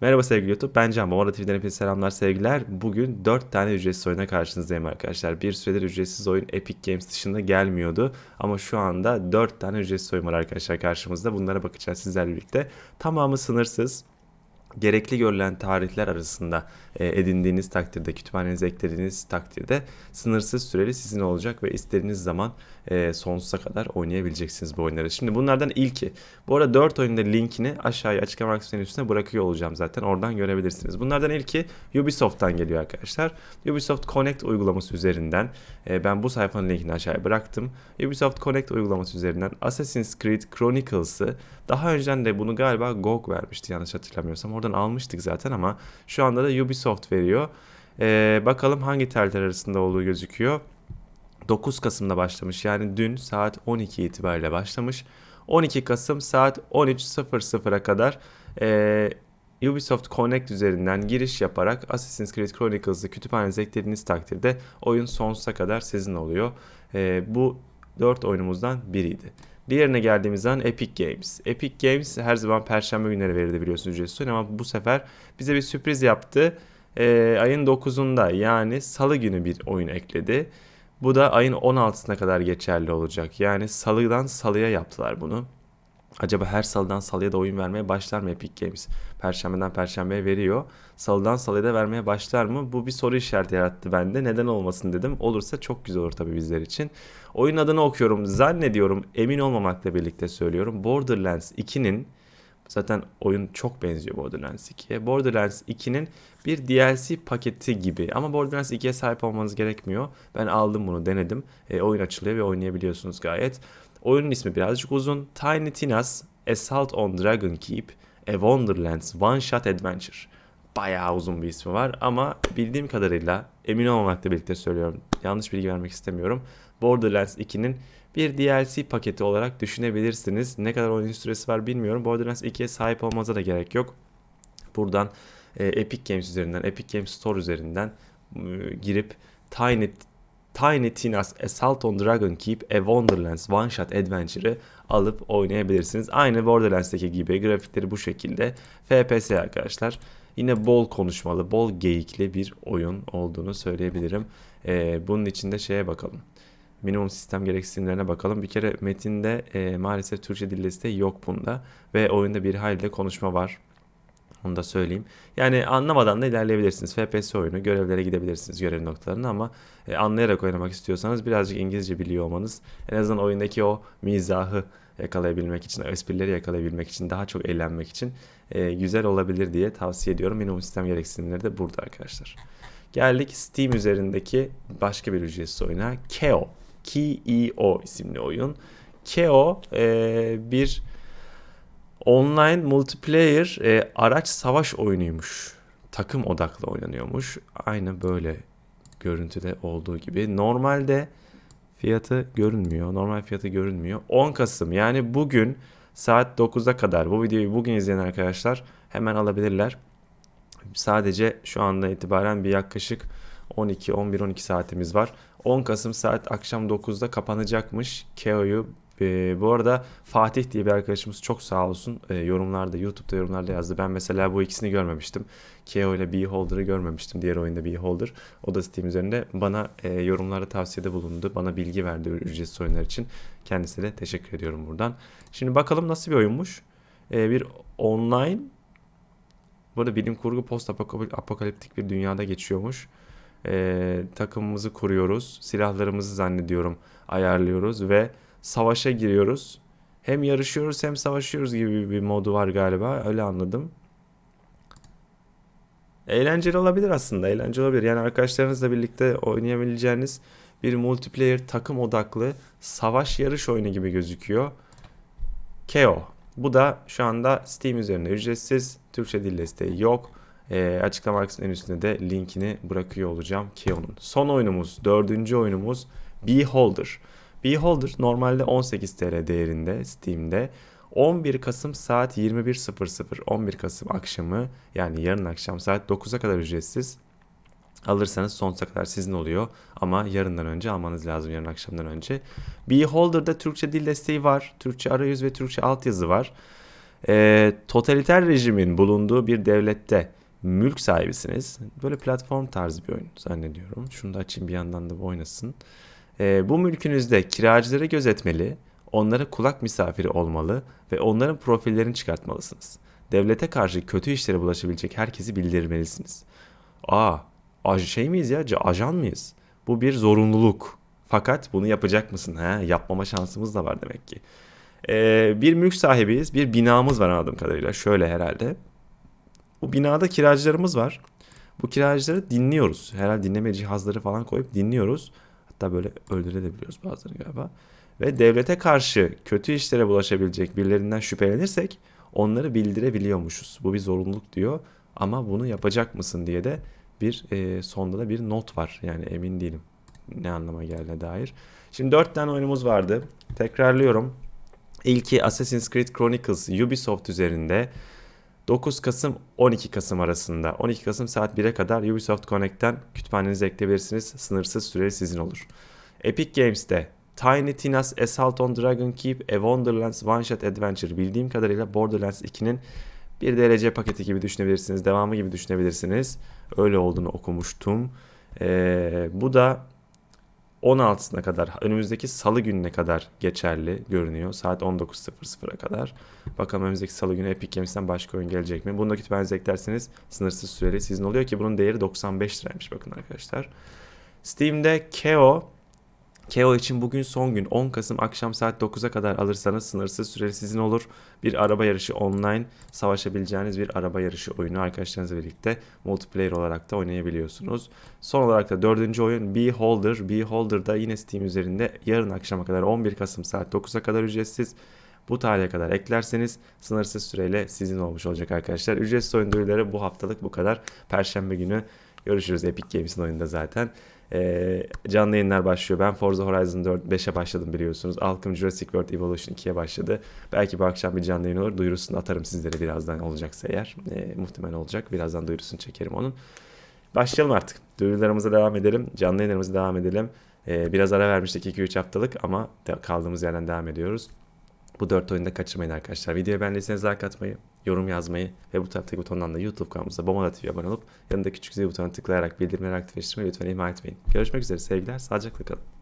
Merhaba sevgili YouTube, ben Can. Bomara TV'den hepinize selamlar, sevgiler. Bugün 4 tane ücretsiz oyuna karşınızdayım arkadaşlar. Bir süredir ücretsiz oyun Epic Games dışında gelmiyordu. Ama şu anda 4 tane ücretsiz oyun var arkadaşlar karşımızda. Bunlara bakacağız sizlerle birlikte. Tamamı sınırsız gerekli görülen tarihler arasında e, edindiğiniz takdirde, kütüphanenize eklediğiniz takdirde sınırsız süreli sizin olacak ve istediğiniz zaman e, sonsuza kadar oynayabileceksiniz bu oyunları. Şimdi bunlardan ilki, bu arada 4 oyunda linkini aşağıya açıklama kısmının üstüne bırakıyor olacağım zaten. Oradan görebilirsiniz. Bunlardan ilki Ubisoft'tan geliyor arkadaşlar. Ubisoft Connect uygulaması üzerinden e, ben bu sayfanın linkini aşağıya bıraktım. Ubisoft Connect uygulaması üzerinden Assassin's Creed Chronicles'ı daha önceden de bunu galiba GOG vermişti yanlış hatırlamıyorsam. Oradan almıştık zaten ama şu anda da Ubisoft veriyor. Ee, bakalım hangi tarihler arasında olduğu gözüküyor. 9 Kasım'da başlamış. Yani dün saat 12 itibariyle başlamış. 12 Kasım saat 13.00'a kadar e, Ubisoft Connect üzerinden giriş yaparak Assassin's Creed Chronicles'ı kütüphanenize eklediğiniz takdirde oyun sonsuza kadar sizin oluyor. E, bu 4 oyunumuzdan biriydi. Diğerine geldiğimiz zaman Epic Games. Epic Games her zaman perşembe günleri verirdi biliyorsunuz ücretsiz oyun ama bu sefer bize bir sürpriz yaptı. Ee, ayın 9'unda yani salı günü bir oyun ekledi. Bu da ayın 16'sına kadar geçerli olacak. Yani salıdan salıya yaptılar bunu. Acaba her salıdan salıya da oyun vermeye başlar mı Epic Games? Perşembeden perşembeye veriyor. Salıdan salıya da vermeye başlar mı? Bu bir soru işareti yarattı bende. Neden olmasın dedim. Olursa çok güzel olur tabii bizler için. Oyun adını okuyorum. Zannediyorum emin olmamakla birlikte söylüyorum. Borderlands 2'nin Zaten oyun çok benziyor Borderlands 2'ye. Borderlands 2'nin bir DLC paketi gibi ama Borderlands 2'ye sahip olmanız gerekmiyor. Ben aldım bunu denedim. E, oyun açılıyor ve oynayabiliyorsunuz gayet. Oyunun ismi birazcık uzun. Tiny Tina's Assault on Dragon Keep A Wonderlands One Shot Adventure. Bayağı uzun bir ismi var ama bildiğim kadarıyla emin olmamakla birlikte söylüyorum. Yanlış bilgi vermek istemiyorum. Borderlands 2'nin bir DLC paketi olarak düşünebilirsiniz. Ne kadar oyun süresi var bilmiyorum. Borderlands 2'ye sahip olmanıza da gerek yok. Buradan e, Epic Games üzerinden, Epic Games Store üzerinden e, girip Tiny Tiny Tina's Assault on Dragon Keep A Wonderlands One Shot Adventure'ı alıp oynayabilirsiniz. Aynı Borderlands'teki gibi grafikleri bu şekilde. FPS arkadaşlar. Yine bol konuşmalı, bol geyikli bir oyun olduğunu söyleyebilirim. Ee, bunun içinde şeye bakalım. Minimum sistem gereksinimlerine bakalım. Bir kere metinde e, maalesef Türkçe dil desteği yok bunda. Ve oyunda bir hayli konuşma var. Onu da söyleyeyim. Yani anlamadan da ilerleyebilirsiniz. FPS oyunu, görevlere gidebilirsiniz görev noktalarına ama e, anlayarak oynamak istiyorsanız birazcık İngilizce biliyor olmanız en azından oyundaki o mizahı yakalayabilmek için, esprileri yakalayabilmek için, daha çok eğlenmek için e, güzel olabilir diye tavsiye ediyorum. Minimum sistem gereksinimleri de burada arkadaşlar. Geldik Steam üzerindeki başka bir ücretsiz oyuna. Keo. K-E-O isimli oyun. Keo e, bir online multiplayer e, araç savaş oyunuymuş. Takım odaklı oynanıyormuş. Aynı böyle görüntüde olduğu gibi. Normalde fiyatı görünmüyor. Normal fiyatı görünmüyor. 10 Kasım yani bugün saat 9'a kadar bu videoyu bugün izleyen arkadaşlar hemen alabilirler. Sadece şu anda itibaren bir yaklaşık 12, 11, 12 saatimiz var. 10 Kasım saat akşam 9'da kapanacakmış. Keo'yu e, bu arada Fatih diye bir arkadaşımız çok sağ olsun e, yorumlarda YouTube'da yorumlarda yazdı. Ben mesela bu ikisini görmemiştim. Keo ile Beholder'ı görmemiştim. Diğer oyunda Beholder. O da Steam üzerinde bana e, yorumlarda tavsiyede bulundu. Bana bilgi verdi ücretsiz oyunlar için. Kendisine teşekkür ediyorum buradan. Şimdi bakalım nasıl bir oyunmuş. E, bir online Burada bilim kurgu post apokaliptik bir dünyada geçiyormuş. Ee, takımımızı kuruyoruz. Silahlarımızı zannediyorum ayarlıyoruz ve savaşa giriyoruz. Hem yarışıyoruz hem savaşıyoruz gibi bir modu var galiba. Öyle anladım. Eğlenceli olabilir aslında. Eğlenceli olabilir. Yani arkadaşlarınızla birlikte oynayabileceğiniz bir multiplayer takım odaklı savaş yarış oyunu gibi gözüküyor. KO. Bu da şu anda Steam üzerinde ücretsiz. Türkçe dil desteği yok. E, açıklama kısmının üstünde de linkini bırakıyor olacağım Keo'nun. Son oyunumuz, dördüncü oyunumuz Beholder. Beholder normalde 18 TL değerinde Steam'de. 11 Kasım saat 21.00 11 Kasım akşamı yani yarın akşam saat 9'a kadar ücretsiz. Alırsanız sonsuza kadar sizin oluyor ama yarından önce almanız lazım yarın akşamdan önce. Beholder'da Türkçe dil desteği var. Türkçe arayüz ve Türkçe altyazı var. Ee, totaliter rejimin bulunduğu bir devlette mülk sahibisiniz. Böyle platform tarzı bir oyun zannediyorum. Şunu da açayım bir yandan da bu oynasın. Ee, bu mülkünüzde kiracıları gözetmeli, onlara kulak misafiri olmalı ve onların profillerini çıkartmalısınız. Devlete karşı kötü işlere bulaşabilecek herkesi bildirmelisiniz. Aa, şey miyiz ya? Ajan mıyız? Bu bir zorunluluk. Fakat bunu yapacak mısın? He, yapmama şansımız da var demek ki. Ee, bir mülk sahibiyiz. Bir binamız var anladığım kadarıyla. Şöyle herhalde. Bu binada kiracılarımız var. Bu kiracıları dinliyoruz. Herhalde dinleme cihazları falan koyup dinliyoruz. Hatta böyle öldürebiliyoruz bazıları galiba. Ve devlete karşı kötü işlere bulaşabilecek birilerinden şüphelenirsek onları bildirebiliyormuşuz. Bu bir zorunluluk diyor. Ama bunu yapacak mısın diye de bir e, sonda da bir not var. Yani emin değilim ne anlama geldiğine dair. Şimdi dört tane oyunumuz vardı. Tekrarlıyorum. İlki Assassin's Creed Chronicles Ubisoft üzerinde 9 Kasım 12 Kasım arasında 12 Kasım saat 1'e kadar Ubisoft Connect'ten kütüphanenize ekleyebilirsiniz. Sınırsız süreli sizin olur. Epic Games'te Tiny Tina's Assault on Dragon Keep A Wonderlands One Shot Adventure bildiğim kadarıyla Borderlands 2'nin bir DLC paketi gibi düşünebilirsiniz. Devamı gibi düşünebilirsiniz. Öyle olduğunu okumuştum. Ee, bu da 16'sına kadar önümüzdeki salı gününe kadar geçerli görünüyor. Saat 19.00'a kadar. Bakalım önümüzdeki salı günü Epic Games'ten başka oyun gelecek mi? Bunu kütüphanenize eklerseniz sınırsız süreli sizin oluyor ki bunun değeri 95 liraymış bakın arkadaşlar. Steam'de KO KO için bugün son gün 10 Kasım akşam saat 9'a kadar alırsanız sınırsız süreli sizin olur. Bir araba yarışı online savaşabileceğiniz bir araba yarışı oyunu arkadaşlarınızla birlikte multiplayer olarak da oynayabiliyorsunuz. Son olarak da dördüncü oyun Beholder. Beholder da yine Steam üzerinde yarın akşama kadar 11 Kasım saat 9'a kadar ücretsiz. Bu tarihe kadar eklerseniz sınırsız süreyle sizin olmuş olacak arkadaşlar. Ücretsiz oyun duyuruları bu haftalık bu kadar. Perşembe günü görüşürüz Epic Games'in oyununda zaten. Ee, canlı yayınlar başlıyor. Ben Forza Horizon 4 5'e başladım biliyorsunuz. Alkım Jurassic World Evolution 2'ye başladı. Belki bu akşam bir canlı yayın olur. Duyurusunu atarım sizlere birazdan olacaksa eğer. Ee, muhtemelen olacak. Birazdan duyurusunu çekerim onun. Başlayalım artık. Duyurularımıza devam edelim. Canlı yayınlarımıza devam edelim. Ee, biraz ara vermiştik 2-3 haftalık ama kaldığımız yerden devam ediyoruz. Bu dört oyunu da kaçırmayın arkadaşlar. Videoyu beğendiyseniz like atmayı, yorum yazmayı ve bu taraftaki butondan da YouTube kanalımıza Bomala TV'ye abone olup yanındaki küçük zil butonuna tıklayarak bildirimleri aktifleştirmeyi lütfen ihmal etmeyin. Görüşmek üzere sevgiler, sağlıcakla kalın.